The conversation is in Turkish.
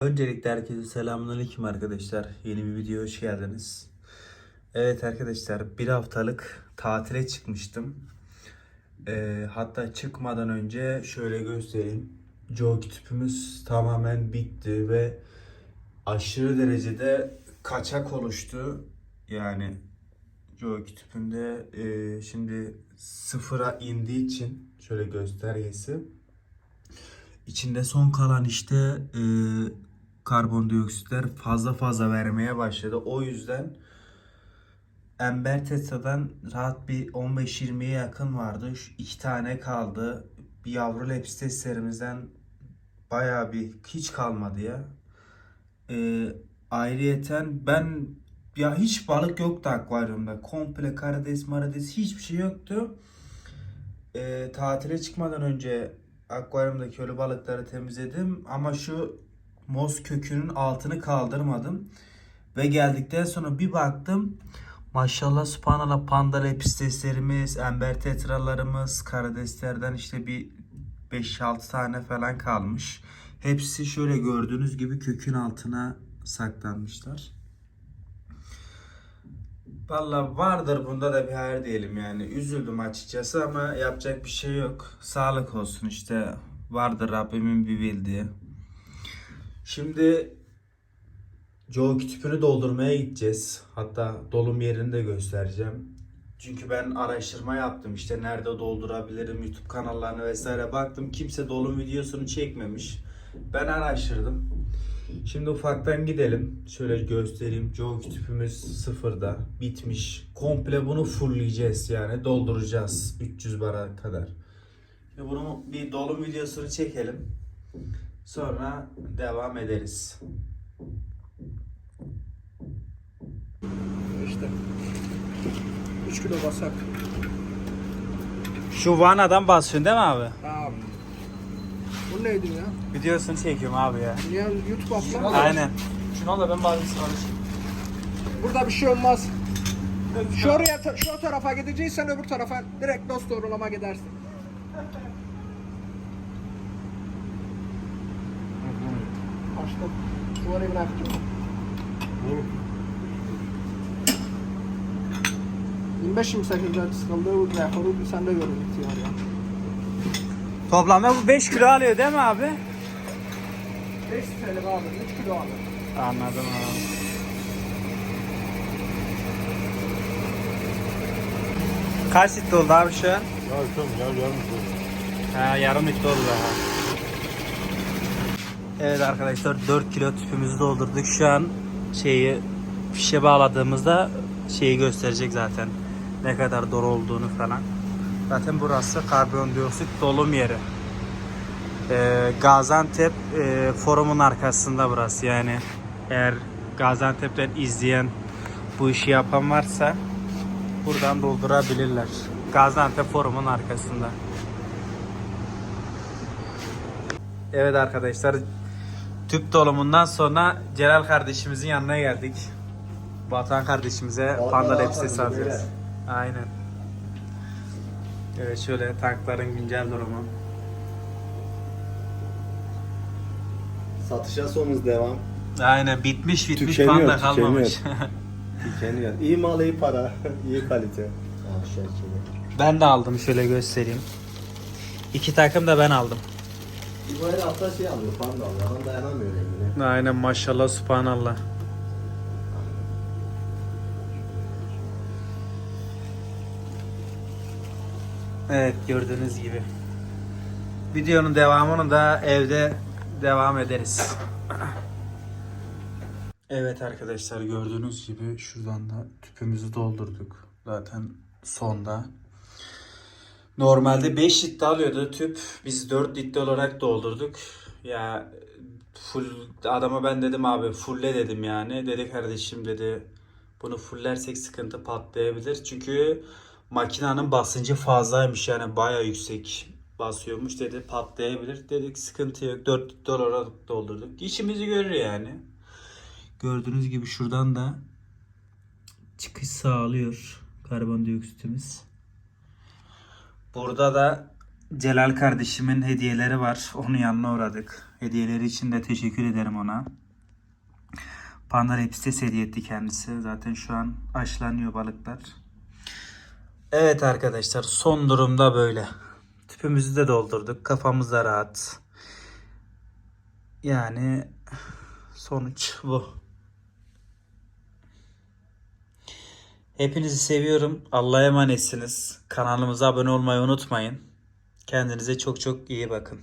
Öncelikle herkese selamünaleyküm arkadaşlar. Yeni bir videoya hoş geldiniz. Evet arkadaşlar bir haftalık tatile çıkmıştım. Ee, hatta çıkmadan önce şöyle göstereyim. Joe tüpümüz tamamen bitti ve aşırı derecede kaçak oluştu. Yani Joe tüpünde e, şimdi sıfıra indiği için şöyle göstergesi. İçinde son kalan işte e, karbondioksitler fazla fazla vermeye başladı. O yüzden Ember Tetra'dan rahat bir 15-20'ye yakın vardı. Şu iki tane kaldı. Bir yavru leps testlerimizden bayağı bir hiç kalmadı ya. E, ayrıyeten ben ya hiç balık yoktu akvaryumda. Komple karides, marides hiçbir şey yoktu. E, tatile çıkmadan önce akvaryumdaki ölü balıkları temizledim ama şu moz kökünün altını kaldırmadım. Ve geldikten sonra bir baktım. Maşallah subhanallah panda lepisteslerimiz, ember tetralarımız, karideslerden işte bir 5-6 tane falan kalmış. Hepsi şöyle gördüğünüz gibi kökün altına saklanmışlar. Valla vardır bunda da bir hayır diyelim yani. Üzüldüm açıkçası ama yapacak bir şey yok. Sağlık olsun işte. Vardır Rabbimin bir bildiği. Şimdi Joe kütüpünü doldurmaya gideceğiz. Hatta dolum yerini de göstereceğim. Çünkü ben araştırma yaptım işte nerede doldurabilirim YouTube kanallarına vesaire baktım kimse dolum videosunu çekmemiş. Ben araştırdım. Şimdi ufaktan gidelim. Şöyle göstereyim. Joe kütüpümüz sıfırda. Bitmiş. Komple bunu fullleyeceğiz yani. Dolduracağız. 300 bara kadar. Şimdi bunu bir dolum videosunu çekelim. Sonra devam ederiz. İşte 3 kilo basak. Şu vanadan basıyorsun değil mi abi? Bu neydi ya? Videosunu çekiyorum abi ya. Niye YouTube atma? Aynen. Şunu al da ben bazı kardeşim. Burada bir şey olmaz. Şu oraya şu tarafa gideceksen öbür tarafa direkt dost doğrulama gidersin. Şu orayı bıraktım. 25-28'de sıkıldı. Bu rekoru sen de görün ihtiyar ya. Toplamda bu 5 kilo alıyor değil mi abi? 5 TL abi. 3 kilo alır. Anladım abi. Kaç litre oldu abi şu an? Ya tamam ya yarım Ha, yarım litre oldu daha. Evet arkadaşlar 4 kilo tüpümüzü doldurduk. Şu an şeyi fişe bağladığımızda şeyi gösterecek zaten. Ne kadar dolu olduğunu falan. Zaten burası karbondioksit dolum yeri. Ee, Gaziantep e, forumun arkasında burası yani. Eğer Gaziantep'ten izleyen bu işi yapan varsa buradan doldurabilirler. Gaziantep forumun arkasında. Evet arkadaşlar tüp dolumundan sonra Celal kardeşimizin yanına geldik. Vatan kardeşimize panda lepsesi alacağız. Aynen. Evet şöyle tankların güncel durumu. Satışa sonumuz devam. Aynen bitmiş bitmiş Tükeniyor, panda kalmamış. Tükeniyor. İyi mal iyi para. iyi kalite. ben de aldım şöyle göstereyim. İki takım da ben aldım. Bu her hafta şey alıyor, panda alıyor. Adam dayanamıyor rengine. Aynen maşallah subhanallah. Evet gördüğünüz gibi. Videonun devamını da evde devam ederiz. Evet arkadaşlar gördüğünüz gibi şuradan da tüpümüzü doldurduk. Zaten sonda. Normalde 5 litre alıyordu tüp. Biz 4 litre olarak doldurduk. Ya full adama ben dedim abi fulle dedim yani. Dedi kardeşim dedi bunu fullersek sıkıntı patlayabilir. Çünkü makinenin basıncı fazlaymış yani baya yüksek basıyormuş dedi patlayabilir. Dedik sıkıntı yok 4 litre olarak doldurduk. İşimizi görür yani. Gördüğünüz gibi şuradan da çıkış sağlıyor karbondioksitimiz. Burada da Celal kardeşimin hediyeleri var. Onun yanına uğradık. Hediyeleri için de teşekkür ederim ona. Panda Lepstes hediye etti kendisi. Zaten şu an aşılanıyor balıklar. Evet arkadaşlar son durumda böyle. Tüpümüzü de doldurduk. Kafamız da rahat. Yani sonuç bu. Hepinizi seviyorum. Allah'a emanetsiniz. Kanalımıza abone olmayı unutmayın. Kendinize çok çok iyi bakın.